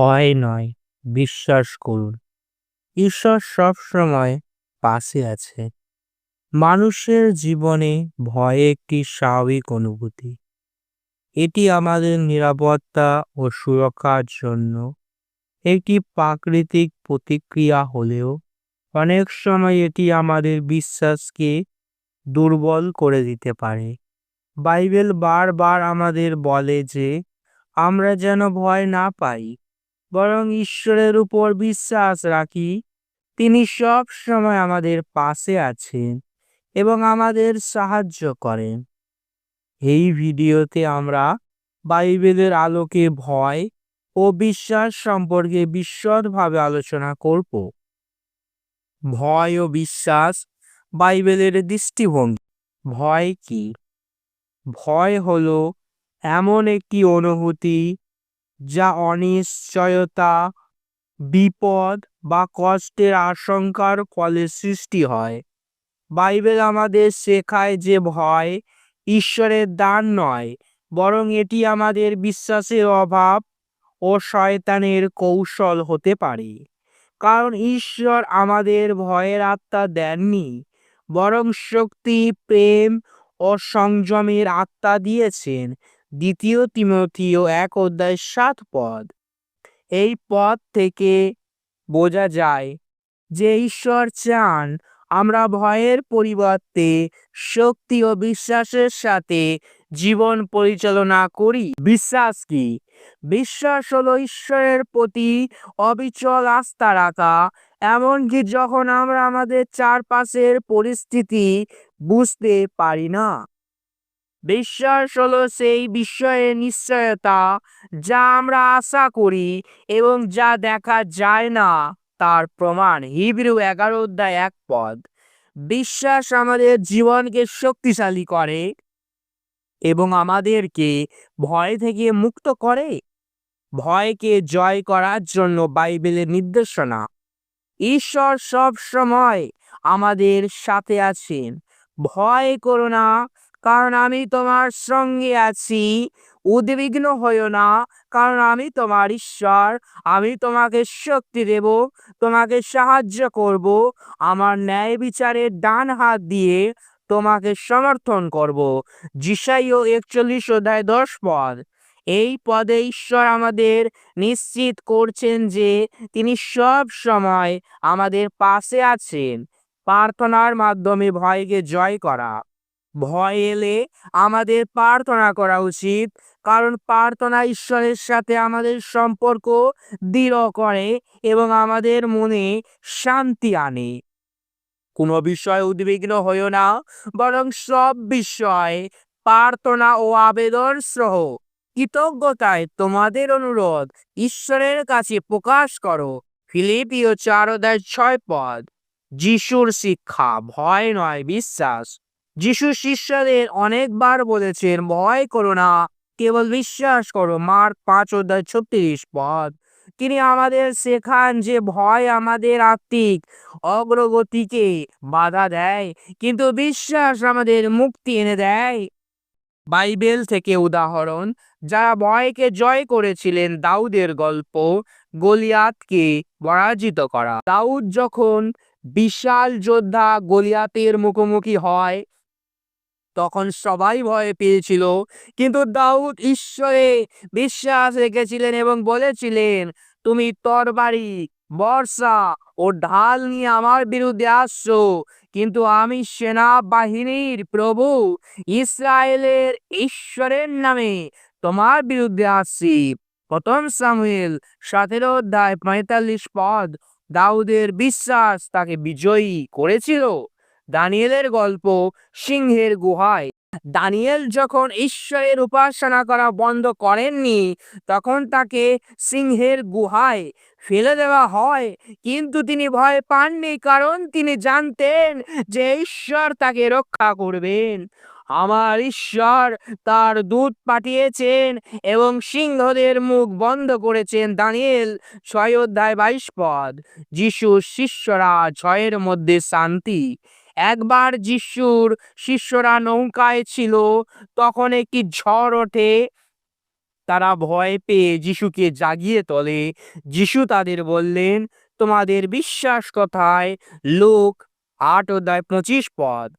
ভয় নয়, বিশ্বাস করুন। ঈশ্বর সবসময় পাশে আছে। মানুষের জীবনে ভয় একটি স্বাভাবিক অনুভূতি। এটি আমাদের নিরাপত্তা ও সুরক্ষার জন্য একটি প্রাকৃতিক প্রতিক্রিয়া হলেও অনেক সময় এটি আমাদের বিশ্বাসকে দুর্বল করে দিতে পারে। বাইবেল বারবার আমাদের বলে যে, আমরা যেন ভয় না পাই। বরং ঈশ্বরের উপর বিশ্বাস রাখি, তিনি সব সময় আমাদের পাশে আছেন এবং আমাদের সাহায্য করেন। এই ভিডিওতে আমরা বাইবেলের আলোকে ভয় ও বিশ্বাস সম্পর্কে বিশদভাবে আলোচনা করব। ভয় ও বিশ্বাস বাইবেলের দৃষ্টিভঙ্গি। ভয় কি? ভয় হলো এমন একটি অনুভূতি যা অনিশ্চয়তা, বিপদ বা কষ্টের আশঙ্কার ফলে সৃষ্টি হয়। বাইবেল আমাদের শেখায় যে ভয় ঈশ্বরের দান নয়, বরং এটি আমাদের বিশ্বাসের অভাব ও শয়তানের কৌশল হতে পারে। কারণ ঈশ্বর আমাদের ভয়ের আত্মা দেননি, বরং শক্তি, প্রেম ও সংযমের আত্মা দিয়েছেন। দ্বিতীয় তিমথিও এক অধ্যায় সাত পদ। এই পদ থেকে বোঝা যায় যে ঈশ্বর চান আমরা ভয়ের পরিবর্তে শক্তি ও বিশ্বাসের সাথে জীবন পরিচালনা করি। বিশ্বাস কি? বিশ্বাস হলো ঈশ্বরের প্রতি অবিচল আস্থা রাখা, এমনকি যখন আমরা আমাদের চারপাশের পরিস্থিতি বুঝতে পারি না। বিশ্বাস হলো সেই বিষয়ের নিশ্চয়তা যা আমরা আশা করি এবং যা দেখা যায় না তার প্রমাণ। হিব্রু এগারো অধ্যায় এক পদ। বিশ্বাস আমাদের জীবনকে শক্তিশালী করে এবং আমাদেরকে ভয় থেকে মুক্ত করে। ভয়কে জয় করার জন্য বাইবেলের নির্দেশনা। ঈশ্বর সব সময় আমাদের সাথে আছেন। ভয় করো না কারণ আমি তোমার সঙ্গে আছি। উদ্বিগ্ন হইও না, কারণ আমি তোমার ঈশ্বর। আমি তোমাকে শক্তি দেব, তোমাকে সাহায্য করব, আমার ন্যায় বিচারের ডান হাত দিয়ে তোমাকে সমর্থন করব। জিসাইও একচল্লিশ অধ্যায় দশ পদ। এই পদে ঈশ্বর আমাদের নিশ্চিত করছেন যে তিনি সব সময় আমাদের পাশে আছেন। প্রার্থনার মাধ্যমে ভয়কে জয় করা। ভয় এলে আমাদের প্রার্থনা করা উচিত। কারণ প্রার্থনা ঈশ্বরের সাথে আমাদের সম্পর্ক দৃঢ় করে এবং আমাদের মনে শান্তি আনে। কোনো বিষয় উদ্বিগ্ন হইও না, বরং সব বিষয় প্রার্থনা ও আবেদন সহ কৃতজ্ঞতায় তোমাদের অনুরোধ ঈশ্বরের কাছে প্রকাশ করো। ফিলিপিও চার ছয় পদ। যিশুর শিক্ষা, ভয় নয়, বিশ্বাস। যিশু শিষ্যদের অনেকবার বলেছেন, ভয় করো না, কেবল বিশ্বাস করো। মার পাঁচ অধ্যায় ছত্রিশ পদ। তিনি আমাদের শেখান যে ভয় আমাদের আত্মিক অগ্রগতিকে বাধা দেয়, কিন্তু বিশ্বাস আমাদের মুক্তি এনে দেয়। বাইবেল থেকে উদাহরণ, যারা ভয়কে জয় করেছিলেন, দাউদের গল্প গলিয়াতকে পরাজিত করা। দাউদ যখন বিশাল যোদ্ধা গলিয়াতের মুখোমুখি হয় তখন সবাই ভয় পেয়েছিল। কিন্তু দাউদ ঈশ্বরে বিশ্বাস রেখেছিলেন এবং বলেছিলেন, তুমি তরবারি, বর্ষা ও ঢাল নিয়ে আমার বিরুদ্ধে আসছো, কিন্তু আমি সেনাবাহিনীর প্রভু ইসরায়েলের ঈশ্বরের নামে তোমার বিরুদ্ধে আসছি। প্রথম সামুয়েল সতেরো অধ্যায় পঁয়তাল্লিশ পদ, দাউদের বিশ্বাস তাকে বিজয়ী করেছিল। দানিয়েলের গল্প সিংহের গুহায়। দানিয়েল যখন ঈশ্বরের উপাসনা করা বন্ধ করেননি, তখন তাকে সিংহের গুহায় ফেলে দেওয়া হয়। কিন্তু তিনি ভয় পাননি, কারণ তিনি জানতেন যে ঈশ্বর তাকে রক্ষা করবেন। আমার ঈশ্বর তার দুধ পাঠিয়েছেন এবং সিংহদের মুখ বন্ধ করেছেন দানিয়েল ছয় অধ্যায় বাইশ পদ। যিশু শিষ্যরা ছয়ের মধ্যে শান্তি। একবার যিশুর শিষ্যরা নৌকায় ছিল, তখন একটি ঝড় ওঠে? তারা ভয় পেয়ে যিশুকে জাগিয়ে তোলে। যিশু তাদের বললেন, তোমাদের বিশ্বাস কথায়? লোক আট অধ্যায় পঁচিশ পদ।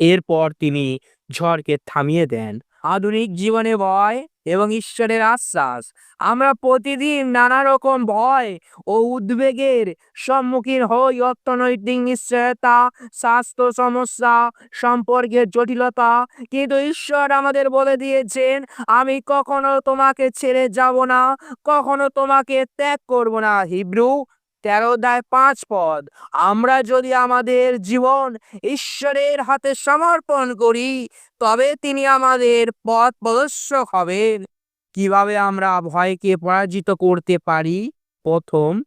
এরপর তিনি ঝড়কে থামিয়ে দেন। আধুনিক জীবনে ভয় এবং ঈশ্বরের আশ্বাস। আমরা প্রতিদিন নানা রকম ভয় ও উদ্বেগের সম্মুখীন হই। অর্থনৈতিক নিশ্চয়তা, স্বাস্থ্য সমস্যা, সম্পর্কের জটিলতা। কিন্তু ঈশ্বর আমাদের বলে দিয়েছেন, আমি কখনো তোমাকে ছেড়ে যাব না, কখনো তোমাকে ত্যাগ করব না। হিব্রু তেরো দায় পাঁচ পদ। আমরা যদি আমাদের জীবন ঈশ্বরের হাতে সমর্পণ করি, তবে তিনি আমাদের পথ প্রদর্শক হবেন। কীভাবে আমরা ভয়কে পরাজিত করতে পারি? প্রথম,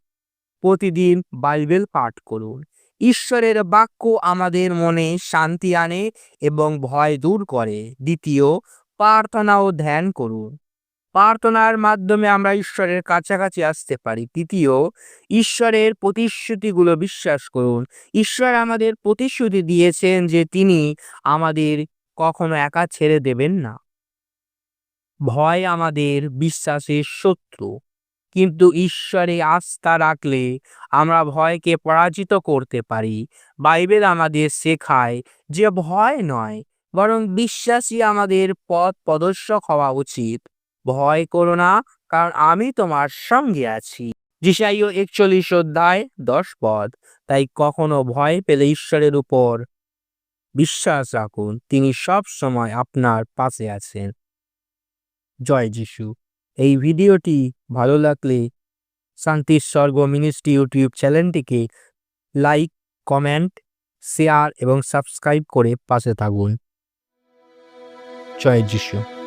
প্রতিদিন বাইবেল পাঠ করুন। ঈশ্বরের বাক্য আমাদের মনে শান্তি আনে এবং ভয় দূর করে। দ্বিতীয়, প্রার্থনা ও ধ্যান করুন। প্রার্থনার মাধ্যমে আমরা ঈশ্বরের কাছাকাছি আসতে পারি। তৃতীয়, ঈশ্বরের প্রতিশ্রুতিগুলো বিশ্বাস করুন। ঈশ্বর আমাদের প্রতিশ্রুতি দিয়েছেন যে তিনি আমাদের কখনো একা ছেড়ে দেবেন না। ভয় আমাদের বিশ্বাসের শত্রু। কিন্তু ঈশ্বরে আস্থা রাখলে আমরা ভয়কে পরাজিত করতে পারি। বাইবেল আমাদের শেখায় যে ভয় নয়, বরং বিশ্বাসী আমাদের পথ প্রদর্শক হওয়া উচিত। ভয় করো না, কারণ আমি তোমার সঙ্গে আছি। যিশাইও একচল্লিশ অধ্যায় দশ পদ, তাই কখনো ভয় পেলে ঈশ্বরের উপর বিশ্বাস রাখুন, তিনি সব সময় আপনার পাশে আছেন। জয় যিশু। এই ভিডিওটি ভালো লাগলে শান্তির স্বর্গ মিনিস্ট্রি ইউটিউব চ্যানেলটিকে লাইক, কমেন্ট, শেয়ার এবং সাবস্ক্রাইব করে পাশে থাকুন। জয় যিশু।